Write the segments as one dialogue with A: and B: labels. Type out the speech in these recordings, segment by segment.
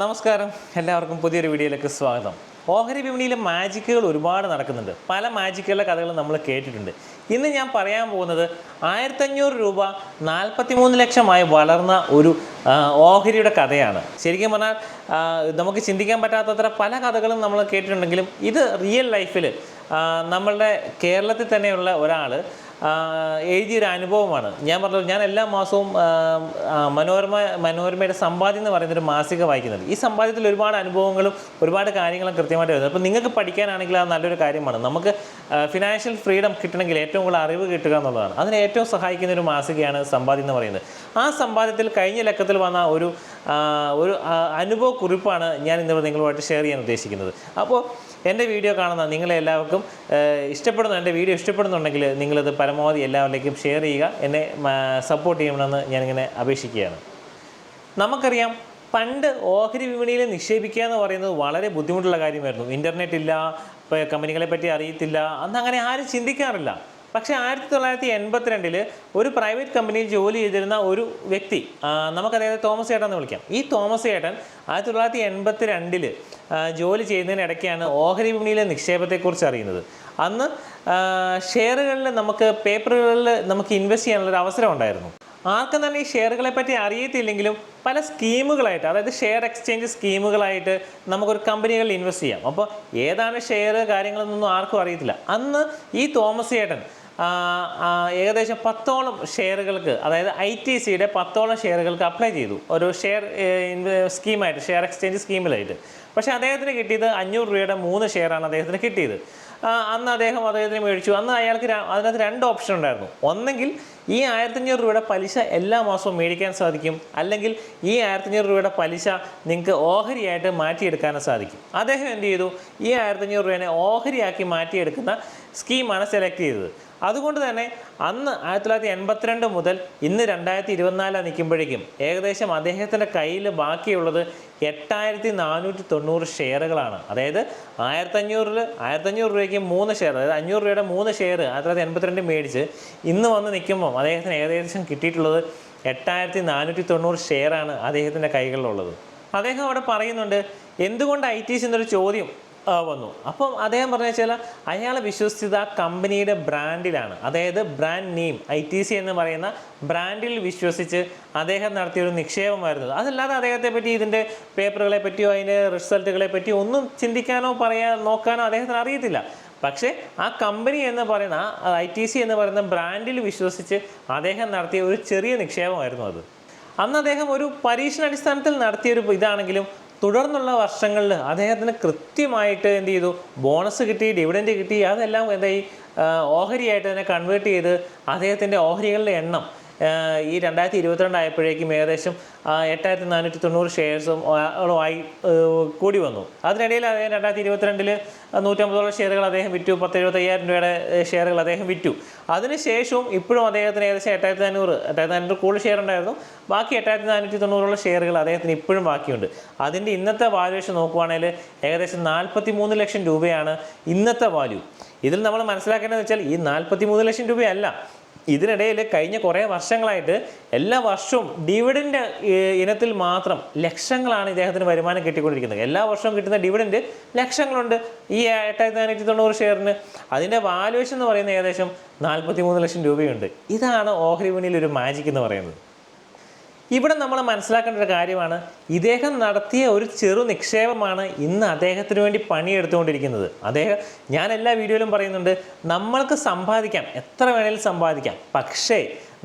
A: നമസ്കാരം. എല്ലാവർക്കും പുതിയൊരു വീഡിയോയിലേക്ക് സ്വാഗതം. ഓഹരി വിപണിയിലെ മാജിക്കുകൾ ഒരുപാട് നടക്കുന്നുണ്ട്. പല മാജിക്കുകളുടെ കഥകൾ നമ്മൾ കേട്ടിട്ടുണ്ട്. ഇന്ന് ഞാൻ പറയാൻ പോകുന്നത് ആയിരത്തഞ്ഞൂറ് രൂപ നാൽപ്പത്തി മൂന്ന് ലക്ഷമായി വളർന്ന ഒരു ഓഹരിയുടെ കഥയാണ്. ശരിക്കും പറഞ്ഞാൽ നമുക്ക് ചിന്തിക്കാൻ പറ്റാത്തത്ര പല കഥകളും നമ്മൾ കേട്ടിട്ടുണ്ടെങ്കിലും ഇത് റിയൽ ലൈഫിൽ നമ്മളുടെ കേരളത്തിൽ തന്നെയുള്ള ഒരാൾ എഴുതിയൊരു അനുഭവമാണ്. ഞാൻ പറഞ്ഞത് ഞാൻ എല്ലാ മാസവും മനോരമ മനോരമയുടെ സമ്പാദ്യം എന്ന് പറയുന്നൊരു മാസിക വായിക്കുന്നത് ഈ സമ്പാദ്യത്തിൽ ഒരുപാട് അനുഭവങ്ങളും ഒരുപാട് കാര്യങ്ങളും കൃത്യമായിട്ട് വരുന്നത് അപ്പോൾ നിങ്ങൾക്ക് പഠിക്കാനാണെങ്കിൽ അത് നല്ലൊരു കാര്യമാണ്. നമുക്ക് ഫിനാൻഷ്യൽ ഫ്രീഡം കിട്ടണമെങ്കിൽ ഏറ്റവും കൂടുതൽ അറിവ് കിട്ടുക എന്നുള്ളതാണ്. അതിന് ഏറ്റവും സഹായിക്കുന്ന ഒരു മാസികയാണ് സമ്പാദ്യം എന്ന് പറയുന്നത്. ആ സമ്പാദ്യത്തിൽ കഴിഞ്ഞ ലക്കത്തിൽ വന്ന ഒരു ഒരു അനുഭവ കുറിപ്പാണ് ഞാൻ ഇന്നിവിടെ നിങ്ങളുമായിട്ട് ഷെയർ ചെയ്യാൻ ഉദ്ദേശിക്കുന്നത്. അപ്പോൾ എന്റെ വീഡിയോ കാണുന്ന നിങ്ങളെ എല്ലാവർക്കും ഇഷ്ടപ്പെടുന്ന എന്റെ വീഡിയോ ഇഷ്ടപ്പെടുന്നുണ്ടെങ്കിൽ നിങ്ങളത് പരമാവധി എല്ലാവരിലേക്കും ഷെയർ ചെയ്യുക. എന്നെ സപ്പോർട്ട് ചെയ്യണമെന്ന് ഞാനിങ്ങനെ അപേക്ഷിക്കുകയാണ്. നമുക്കറിയാം പണ്ട് ഓഹരി വിപണിയിൽ നിക്ഷേപിക്കുക എന്ന് പറയുന്നത് വളരെ ബുദ്ധിമുട്ടുള്ള കാര്യമായിരുന്നു. ഇന്റർനെറ്റ് ഇല്ല കമ്പനികളെ പറ്റി അറിയത്തില്ല അന്ന് അങ്ങനെ ആരും ചിന്തിക്കാറില്ല. പക്ഷേ ആയിരത്തി തൊള്ളായിരത്തി എൺപത്തിരണ്ടിൽ ഒരു പ്രൈവറ്റ് കമ്പനിയിൽ ജോലി ചെയ്തിരുന്ന ഒരു വ്യക്തി ആ, നമുക്ക് അദ്ദേഹത്തെ തോമസ് ചേട്ടൻ എന്ന് വിളിക്കാം. ഈ തോമസ് ചേട്ടൻ ആയിരത്തി തൊള്ളായിരത്തി എൺപത്തി രണ്ടിൽ ജോലി ചെയ്യുന്നതിനിടയ്ക്കാണ് ഓഹരി വിപണിയിലെ നിക്ഷേപത്തെക്കുറിച്ച് അറിയുന്നത്. അന്ന് ഷെയറുകളിൽ നമുക്ക് പേപ്പറുകളിൽ നമുക്ക് ഇൻവെസ്റ്റ് ചെയ്യാനുള്ള ഒരു അവസരം ഉണ്ടായിരുന്നു. ആർക്കും തന്നെ ഈ ഷെയറുകളെ പറ്റി അറിയത്തില്ലെങ്കിലും പല സ്കീമുകളായിട്ട് അതായത് ഷെയർ എക്സ്ചേഞ്ച് സ്കീമുകളായിട്ട് നമുക്കൊരു കമ്പനികളിൽ ഇൻവെസ്റ്റ് ചെയ്യാം. അപ്പോൾ ഏതാണ് ഷെയർ കാര്യങ്ങളൊന്നും ആർക്കും അറിയത്തില്ല. അന്ന് ഈ തോമസ് ചേട്ടൻ ഏകദേശം പത്തോളം ഷെയറുകൾക്ക് അതായത് ഐ ടി സിയുടെ പത്തോളം ഷെയറുകൾക്ക് അപ്ലൈ ചെയ്തു. ഒരു ഷെയർ സ്കീമായിട്ട് ഷെയർ എക്സ്ചേഞ്ച് സ്കീമിലായിട്ട്. പക്ഷേ അദ്ദേഹത്തിന് കിട്ടിയത് അഞ്ഞൂറ് രൂപയുടെ മൂന്ന് ഷെയറാണ് അദ്ദേഹത്തിന് കിട്ടിയത്. അന്ന് അദ്ദേഹം അദ്ദേഹത്തിന് മേടിച്ചു. അന്ന് അയാൾക്ക് അതിനകത്ത് രണ്ട് ഓപ്ഷൻ ഉണ്ടായിരുന്നു. ഒന്നെങ്കിൽ ഈ ആയിരത്തഞ്ഞൂറ് രൂപയുടെ പലിശ എല്ലാ മാസവും മേടിക്കാൻ സാധിക്കും? അല്ലെങ്കിൽ ഈ ആയിരത്തഞ്ഞൂറ് രൂപയുടെ പലിശ നിങ്ങൾക്ക് ഓഹരിയായിട്ട് മാറ്റിയെടുക്കാനും സാധിക്കും. അദ്ദേഹം എന്ത് ചെയ്തു? ഈ ആയിരത്തഞ്ഞൂറ് രൂപേനെ ഓഹരിയാക്കി മാറ്റിയെടുക്കുന്ന സ്കീമാണ് സെലക്ട് ചെയ്തത്. അതുകൊണ്ട് തന്നെ അന്ന് ആയിരത്തി തൊള്ളായിരത്തി എൺപത്തിരണ്ട് മുതൽ ഇന്ന് രണ്ടായിരത്തി ഇരുപത്തിനാലിൽ നിൽക്കുമ്പോഴേക്കും ഏകദേശം അദ്ദേഹത്തിന്റെ കയ്യിൽ ബാക്കിയുള്ളത് എട്ടായിരത്തി നാനൂറ്റി തൊണ്ണൂറ് ഷെയറുകളാണ്. അതായത് ആയിരത്തഞ്ഞൂറിൽ ആയിരത്തഞ്ഞൂറ് രൂപയ്ക്ക് മൂന്ന് ഷെയർ അതായത് അഞ്ഞൂറ് രൂപയുടെ മൂന്ന് ഷെയർ ആയിരത്തി തൊള്ളായിരത്തി എൺപത്തിരണ്ട് മേടിച്ച് ഇന്ന് വന്ന് നിൽക്കുമ്പോൾ അദ്ദേഹത്തിന് ഏകദേശം കിട്ടിയിട്ടുള്ളത് എട്ടായിരത്തി നാനൂറ്റി തൊണ്ണൂറ് ഷെയറാണ് അദ്ദേഹത്തിന്റെ കൈകളിലുള്ളത്. അദ്ദേഹം അവിടെ പറയുന്നുണ്ട് എന്തുകൊണ്ട് ഐ ടി സി എന്നൊരു ചോദ്യം വന്നു. അപ്പം അദ്ദേഹം പറഞ്ഞു വെച്ചാൽ അയാൾ വിശ്വസിച്ചത് ആ കമ്പനിയുടെ ബ്രാൻഡിലാണ്. അതായത് brand name I T C എന്ന് പറയുന്ന ബ്രാൻഡിൽ വിശ്വസിച്ച് അദ്ദേഹം നടത്തിയ ഒരു നിക്ഷേപമായിരുന്നു. അതല്ലാതെ അദ്ദേഹത്തെ പറ്റി ഇതിന്റെ പേപ്പറുകളെ പറ്റിയോ അതിന്റെ റിസൾട്ടുകളെ പറ്റിയോ ഒന്നും ചിന്തിക്കാനോ പറയാൻ നോക്കാനോ അദ്ദേഹത്തിന് അറിയത്തില്ല. പക്ഷേ ആ കമ്പനി എന്ന് പറയുന്ന ഐ ടി സി എന്ന് പറയുന്ന ബ്രാൻഡിൽ വിശ്വസിച്ച് അദ്ദേഹം നടത്തിയ ഒരു ചെറിയ നിക്ഷേപമായിരുന്നു അത്. അന്ന് അദ്ദേഹം ഒരു പരീക്ഷണാടിസ്ഥാനത്തിൽ നടത്തിയൊരു ഇതാണെങ്കിലും തുടർന്നുള്ള വർഷങ്ങളിൽ അദ്ദേഹത്തിന് കൃത്യമായിട്ട് എന്ത് ചെയ്തു? ബോണസ് കിട്ടി ഡിവിഡന്റ് കിട്ടി അതെല്ലാം എന്തായി? ഓഹരിയായിട്ട് തന്നെ കൺവേർട്ട് ചെയ്ത് അദ്ദേഹത്തിന്റെ ഓഹരികളുടെ എണ്ണം ഈ രണ്ടായിരത്തി ഇരുപത്തിരണ്ട് ആയപ്പോഴേക്കും ഏകദേശം എട്ടായിരത്തി നാനൂറ്റി തൊണ്ണൂറ് ഷെയർസും ആയി കൂടി വന്നു. അതിനിടയിൽ അദ്ദേഹം രണ്ടായിരത്തി ഇരുപത്തിരണ്ടിൽ നൂറ്റമ്പതോളം ഷെയറുകൾ അദ്ദേഹം വിറ്റു. പത്ത് എഴുപത്തയ്യായിരം രൂപയുടെ ഷെയറുകൾ അദ്ദേഹം വിറ്റു. അതിനുശേഷവും ഇപ്പോഴും അദ്ദേഹത്തിന് ഏകദേശം എട്ടായിരത്തി നാനൂറ് എട്ടായിരത്തി നാനൂറ് കൂടുതൽ ഷെയർ ഉണ്ടായിരുന്നു. ബാക്കി എട്ടായിരത്തി നാനൂറ്റി തൊണ്ണൂറോളം ഷെയറുകൾ അദ്ദേഹത്തിന് ഇപ്പോഴും ബാക്കിയുണ്ട്. അതിന്റെ ഇന്നത്തെ വാല്യുവേഷൻ നോക്കുവാണെങ്കിൽ ഏകദേശം നാൽപ്പത്തി മൂന്ന് ലക്ഷം രൂപയാണ് ഇന്നത്തെ വാല്യൂ. ഇതിൽ നമ്മൾ മനസ്സിലാക്കേണ്ടതെന്ന് വെച്ചാൽ ഈ നാൽപ്പത്തി മൂന്ന് ലക്ഷം രൂപയല്ല. ഇതിനിടയിൽ കഴിഞ്ഞ കുറേ വർഷങ്ങളായിട്ട് എല്ലാ വർഷവും ഡിവിഡന്റ് ഇനത്തിൽ മാത്രം ലക്ഷങ്ങളാണ് ഇദ്ദേഹത്തിന് വരുമാനം കിട്ടിക്കൊണ്ടിരിക്കുന്നത്. എല്ലാ വർഷവും കിട്ടുന്ന ഡിവിഡന്റ് ലക്ഷങ്ങളുണ്ട്. ഈ എട്ടായിരത്തി നാനൂറ്റി തൊണ്ണൂറ് ഷെയറിന് അതിന്റെ വാല്യുവേഷൻ എന്ന് പറയുന്നത് ഏകദേശം നാൽപ്പത്തി മൂന്ന് ലക്ഷം രൂപയുണ്ട്. ഇതാണ് ഓഹരി വിപണിയിൽ ഒരു മാജിക് എന്ന് പറയുന്നത്. ഇവിടെ നമ്മൾ മനസ്സിലാക്കേണ്ട ഒരു കാര്യമാണ് ഇദ്ദേഹം നടത്തിയ ഒരു ചെറു നിക്ഷേപമാണ് ഇന്ന് അദ്ദേഹത്തിന് വേണ്ടി പണിയെടുത്തുകൊണ്ടിരിക്കുന്നത്. അദ്ദേഹം ഞാൻ എല്ലാ വീഡിയോയിലും പറയുന്നുണ്ട് നമ്മൾക്ക് സമ്പാദിക്കാം എത്ര വേണേലും സമ്പാദിക്കാം പക്ഷേ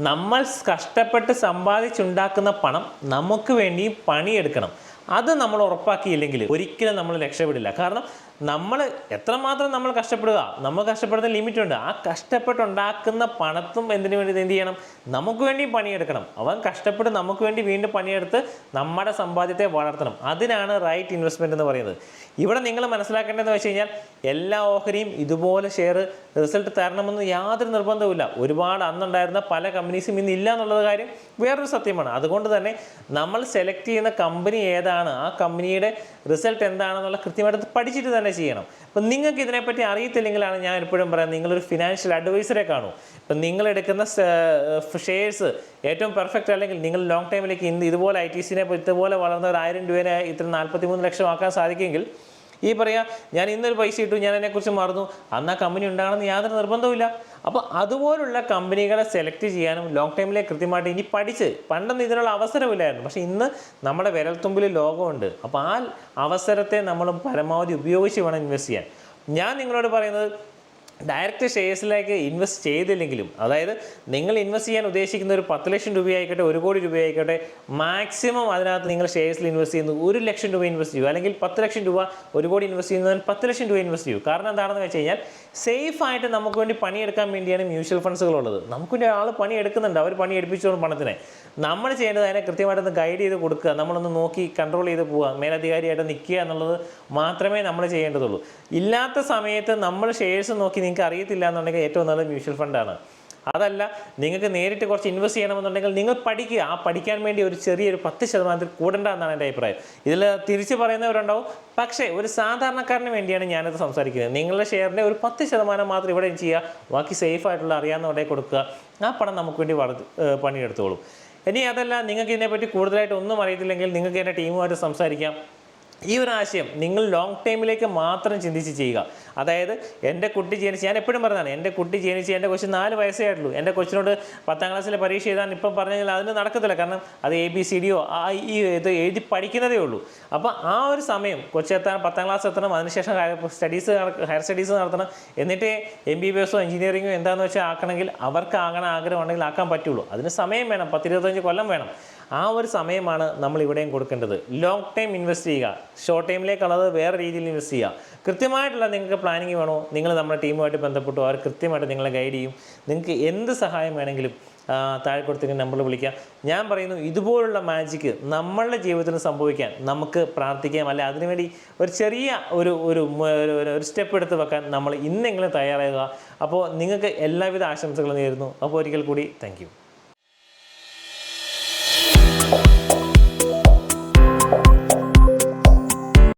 A: നമ്മൾ കഷ്ടപ്പെട്ട് സമ്പാദിച്ചുണ്ടാക്കുന്ന പണം നമുക്ക് വേണ്ടിയും പണിയെടുക്കണം. അത് നമ്മൾ ഉറപ്പാക്കിയില്ലെങ്കിൽ ഒരിക്കലും നമ്മൾ രക്ഷപ്പെടില്ല. കാരണം നമ്മൾ എത്രമാത്രം നമ്മൾ കഷ്ടപ്പെടുക? നമ്മൾ കഷ്ടപ്പെടുന്ന ലിമിറ്റുണ്ട്. ആ കഷ്ടപ്പെട്ടുണ്ടാക്കുന്ന പണത്തും എന്തിനു വേണ്ടി എന്ത് ചെയ്യണം? നമുക്ക് വേണ്ടി പണിയെടുക്കണം. അവൻ കഷ്ടപ്പെട്ട് നമുക്ക് വേണ്ടി വീണ്ടും പണിയെടുത്ത് നമ്മുടെ സമ്പാദ്യത്തെ വളർത്തണം. അതിനാണ് റൈറ്റ് ഇൻവെസ്റ്റ്മെന്റ് എന്ന് പറയുന്നത്. ഇവിടെ നിങ്ങൾ മനസ്സിലാക്കേണ്ടതെന്ന് വെച്ച് കഴിഞ്ഞാൽ എല്ലാ ഓഹരിയും ഇതുപോലെ ഷെയർ റിസൾട്ട് തരണമെന്ന് യാതൊരു നിർബന്ധവുമില്ല. ഒരുപാട് അന്നുണ്ടായിരുന്ന പല കമ്പനീസും ഇന്ന് ഇല്ല എന്നുള്ളത് കാര്യം വേറൊരു സത്യമാണ്. അതുകൊണ്ട് തന്നെ നമ്മൾ സെലക്ട് ചെയ്യുന്ന കമ്പനി ഏതാണ്? ആ കമ്പനിയുടെ റിസൾട്ട് എന്താണെന്നുള്ള കൃത്യമായിട്ട് പഠിച്ചിട്ട് തന്നെ ചെയ്യണം. അപ്പം നിങ്ങൾക്ക് ഇതിനെപ്പറ്റി അറിയത്തില്ലെങ്കിലാണ് ഞാൻ എപ്പോഴും പറയാം നിങ്ങളൊരു ഫിനാൻഷ്യൽ അഡ്വൈസറെ കാണൂ. ഇപ്പം നിങ്ങൾ എടുക്കുന്ന ഷെയർസ് ഏറ്റവും പെർഫെക്റ്റ് അല്ലെങ്കിൽ നിങ്ങൾ ലോങ് ടൈമിലേക്ക് ഇന്ന് ഇതുപോലെ ഐ ടി സിനെ ഇതുപോലെ വളർന്ന ഒരു ആയിരം രൂപേനെ ഇത്ര നാൽപ്പത്തി മൂന്ന് ലക്ഷം ആക്കാൻ സാധിക്കുമെങ്കിൽ ഈ പറയാ ഞാൻ ഇന്നൊരു പൈസ ഇട്ടു ഞാൻ അതിനെക്കുറിച്ച് മറന്നു. അന്ന് ആ കമ്പനി ഉണ്ടാകണമെന്ന് യാതൊരു നിർബന്ധവുമില്ല. അപ്പോൾ അതുപോലുള്ള കമ്പനികളെ സെലക്ട് ചെയ്യാനും ലോങ് ടൈമിലെ കൃത്യമായിട്ട് ഇനി പഠിച്ച് പണ്ടൊന്നും ഇതിനുള്ള അവസരമില്ലായിരുന്നു. പക്ഷേ ഇന്ന് നമ്മുടെ വിരൽത്തുമ്പിൽ ലോകമുണ്ട്. അപ്പോൾ ആ അവസരത്തെ നമ്മൾ പരമാവധി ഉപയോഗിച്ച് വേണം ഇൻവെസ്റ്റ് ചെയ്യാൻ. ഞാൻ നിങ്ങളോട് പറയുന്നത് ഡയറക്റ്റ് ഷെയർസിലേക്ക് ഇൻവെസ്റ്റ് ചെയ്തില്ലെങ്കിലും അതായത് നിങ്ങൾ ഇൻവെസ്റ്റ് ചെയ്യാൻ ഉദ്ദേശിക്കുന്ന ഒരു പത്ത് ലക്ഷം രൂപയായിക്കോട്ടെ ഒരു കോടി രൂപയായിക്കോട്ടെ മാക്സിമം അതിനകത്ത് നിങ്ങൾ ഷെയർസിൽ ഇൻവെസ്റ്റ് ചെയ്യുന്നത് ഒരു ലക്ഷം രൂപ ഇൻവെസ്റ്റ് ചെയ്യൂ. അല്ലെങ്കിൽ പത്ത് ലക്ഷം രൂപ ഒരു കോടി ഇൻവെസ്റ്റ് ചെയ്യുന്നതിന് പത്ത് ലക്ഷം രൂപ ഇൻവെസ്റ്റ് ചെയ്യൂ. കാരണം എന്താണെന്ന് വെച്ച് കഴിഞ്ഞാൽ സേഫ് ആയിട്ട് നമുക്ക് വേണ്ടി പണിയെടുക്കാൻ വേണ്ടിയാണ് മ്യൂച്വൽ ഫണ്ട്സുകളുള്ളത് നമുക്ക് വേണ്ടി ആൾ പണി എടുക്കുന്നുണ്ട് അവർ പണി എടുപ്പിച്ചോളും പണത്തിനെ. നമ്മൾ ചെയ്യേണ്ടത് അതിനെ കൃത്യമായിട്ടൊന്ന് ഗൈഡ് ചെയ്ത് കൊടുക്കുക നമ്മളൊന്ന് നോക്കി കൺട്രോൾ ചെയ്ത് പോവുക മേലധികാരിയായിട്ട് നിൽക്കുക എന്നുള്ളത് മാത്രമേ നമ്മൾ ചെയ്യേണ്ടതുള്ളൂ. ഇല്ലാത്ത സമയത്ത് നമ്മൾ ഷെയർസ് നോക്കി നിങ്ങൾക്ക് അറിയത്തില്ല എന്നുണ്ടെങ്കിൽ ഏറ്റവും നല്ലത് മ്യൂച്വൽ ഫണ്ടാണ് അതല്ല നിങ്ങൾക്ക് നേരിട്ട് കുറച്ച് ഇൻവെസ്റ്റ് ചെയ്യണമെന്നുണ്ടെങ്കിൽ നിങ്ങൾ പഠിക്കുക. ആ പഠിക്കാൻ വേണ്ടി ഒരു ചെറിയൊരു പത്ത് ശതമാനത്തിൽ കൂടണ്ട എന്നാണ് എന്റെ അഭിപ്രായം. ഇതിൽ തിരിച്ച് പറയുന്നവരുണ്ടാവും. പക്ഷേ ഒരു സാധാരണക്കാരന് വേണ്ടിയാണ് ഞാനത് സംസാരിക്കുന്നത്. നിങ്ങളുടെ ഷെയറിന്റെ ഒരു പത്ത് ശതമാനം മാത്രം ഇവിടെ ചെയ്യുക. ബാക്കി സേഫ് ആയിട്ടുള്ള അറിയാവുന്നവിടെ കൊടുക്കുക. ആ പണം നമുക്ക് വേണ്ടി വളർ പണിയെടുത്തോളൂ. ഇനി അതല്ല നിങ്ങൾക്ക് ഇതിനെപ്പറ്റി കൂടുതലായിട്ട് ഒന്നും അറിയത്തില്ലെങ്കിൽ നിങ്ങൾക്ക് എന്റെ ടീമുമായിട്ട് സംസാരിക്കാം. ഈ ഒരു ആശയം നിങ്ങൾ ലോങ് ടൈമിലേക്ക് മാത്രം ചിന്തിച്ച് ചെയ്യുക. അതായത് എന്റെ കുട്ടി ജനിച്ച് ഞാൻ എപ്പോഴും പറഞ്ഞതാണ് എന്റെ കുട്ടി ജനിച്ച് എന്റെ കൊച്ചു നാല് വയസ്സേ ആയിട്ടുള്ളൂ. എന്റെ കൊച്ചിനോട് പത്താം ക്ലാസ്സിലെ പരീക്ഷ എഴുതാൻ ഇപ്പം പറഞ്ഞു കഴിഞ്ഞാൽ അതിന് നടക്കത്തില്ല. കാരണം അത് എ ബി സി ഡിയോ ആ ഈ ഇത് എഴുതി പഠിക്കുന്നതേ ഉള്ളൂ. അപ്പോൾ ആ ഒരു സമയം കൊച്ചെത്താൻ പത്താം ക്ലാസ് എത്തണം അതിനുശേഷം സ്റ്റഡീസ് ഹയർ സ്റ്റഡീസ് നടത്തണം. എന്നിട്ട് എം ബി ബി എസോ എഞ്ചിനീയറിങ്ങോ എന്താണെന്ന് വെച്ചാൽ ആക്കണമെങ്കിൽ അവർക്ക് ആകണ ആഗ്രഹം ഉണ്ടെങ്കിൽ ആക്കാൻ പറ്റുള്ളൂ. അതിന് സമയം വേണം പത്തിരുപത്തഞ്ച് കൊല്ലം വേണം. ആ ഒരു സമയമാണ് നമ്മൾ ഇവിടെയും കൊടുക്കേണ്ടത്. ലോങ് ടൈം ഇൻവെസ്റ്റ് ചെയ്യുക. ഷോർട്ട് ടൈമിലേക്കുള്ളത് വേറെ രീതിയിൽ ഇൻവെസ്റ്റ് ചെയ്യുക. കൃത്യമായിട്ടുള്ള നിങ്ങൾക്ക് പ്ലാനിങ് വേണോ? നിങ്ങൾ നമ്മുടെ ടീമുമായിട്ട് ബന്ധപ്പെട്ടു? അവർ കൃത്യമായിട്ട് നിങ്ങളെ ഗൈഡ് ചെയ്യും? നിങ്ങൾക്ക് എന്ത് സഹായം വേണമെങ്കിലും താഴെ കൊടുത്തിരിക്കുന്ന നമ്പറിൽ വിളിക്കാം. ഞാൻ പറയുന്നു ഇതുപോലുള്ള മാജിക്ക് നമ്മളുടെ ജീവിതത്തിൽ സംഭവിക്കാൻ നമുക്ക് പ്രാർത്ഥിക്കാം. അല്ലെ അതിനുവേണ്ടി ഒരു ചെറിയ ഒരു- ഒരു- ഒരു സ്റ്റെപ്പ് എടുത്ത് വെക്കാൻ നമ്മൾ ഇന്നെങ്കിലും തയ്യാറാകുക അപ്പോൾ നിങ്ങൾക്ക് എല്ലാവിധ ആശംസകളും നേരുന്നു. അപ്പോൾ ഒരിക്കൽ കൂടി താങ്ക്